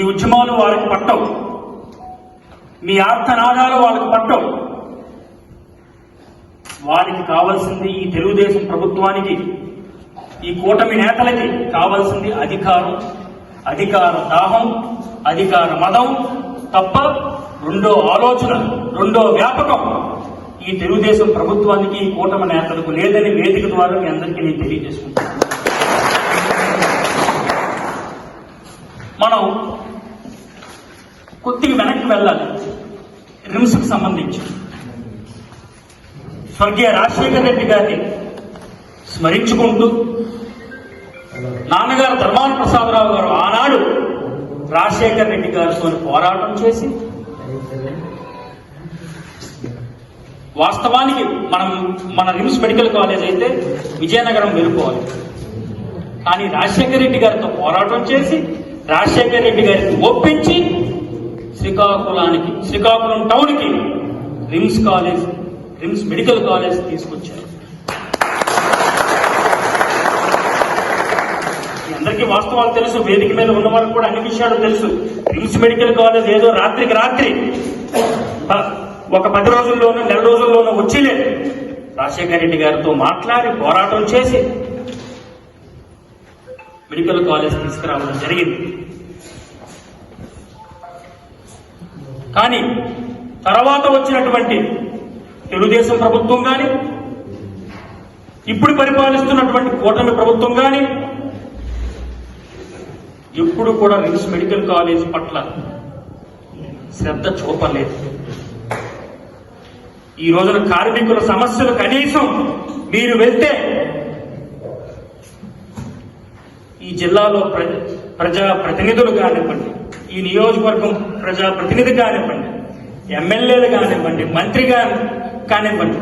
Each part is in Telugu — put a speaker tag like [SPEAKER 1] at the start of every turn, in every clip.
[SPEAKER 1] మీ ఉద్యమాలు వాళ్ళకి పట్టవు. మీ ఆర్తనాదాలు వాళ్ళకి పట్టవు. వారికి కావాల్సింది ఈ తెలుగుదేశం ప్రభుత్వానికి ఈ కూటమి నేతలకి కావాల్సింది అధికారం. అధికార దాహం అధికార మదం తప్ప రెండో ఆలోచన రెండో వ్యాపకం ఈ తెలుగుదేశం ప్రభుత్వానికి ఈ కూటమి నేతలకు లేదని వేదిక ద్వారా మీ అందరికీ నేను తెలియజేసుకుంటాను మనం కొద్దిగా వెనక్కి వెళ్ళాలి. రిమ్స్కి సంబంధించి. స్వర్గీయ రాజశేఖర రెడ్డి గారిని స్మరించుకుంటూ నాన్నగారు ధర్మాన ప్రసాదరావు గారు ఆనాడు రాజశేఖర రెడ్డి గారితో పోరాటం చేసి వాస్తవానికి మనం మన రిమ్స్ మెడికల్ కాలేజ్ అయితే విజయనగరం వెళ్ళిపోవాలి. కానీ రాజశేఖర రెడ్డి గారితో పోరాటం చేసి రాజశేఖర్ రెడ్డి గారిని ఒప్పించి శ్రీకాకుళానికి శ్రీకాకుళం టౌన్కి RIMS college RIMS medical college తీసుకొచ్చారు. అందరికీ వాస్తవాలు తెలుసు వేదిక మీద ఉన్న వాళ్ళకి కూడా అన్ని విషయాలు తెలుసు. రిమ్స్ మెడికల్ కాలేజ్ ఏదో రాత్రికి రాత్రి ఒక పది రోజుల్లోనూ నెల రోజుల్లోనూ వచ్చిలే రాజశేఖర రెడ్డి గారితో మాట్లాడి పోరాటం చేసి మెడికల్ కాలేజ్ తీసుకురావడం జరిగింది. కానీ తర్వాత వచ్చినటువంటి తెలుగుదేశం ప్రభుత్వం కానీ ఇప్పుడు పరిపాలిస్తున్నటువంటి కూటమి ప్రభుత్వం కానీ ఎప్పుడు కూడా రిమ్స్ మెడికల్ కాలేజ్ పట్ల శ్రద్ధ చూపలేదు. ఈ రోజున కార్మికుల సమస్యలు కనీసం మీరు వెళ్తే ఈ జిల్లాలో ప్రజా ప్రతినిధులు కానివ్వండి ఈ నియోజకవర్గం ప్రజా ప్రతినిధి కానివ్వండి ఎమ్మెల్యేలు కానివ్వండి మంత్రి కానివ్వండి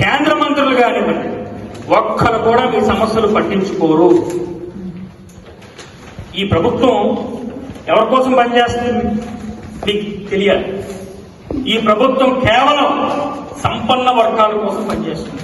[SPEAKER 1] కేంద్ర మంత్రులు కానివ్వండి ఒక్కరు కూడా మీ సమస్యలు పట్టించుకోరు. ఈ ప్రభుత్వం ఎవరి కోసం పనిచేస్తుంది? మీకు తెలియాలి. ఈ ప్రభుత్వం కేవలం సంపన్న వర్గాల కోసం పనిచేస్తుంది.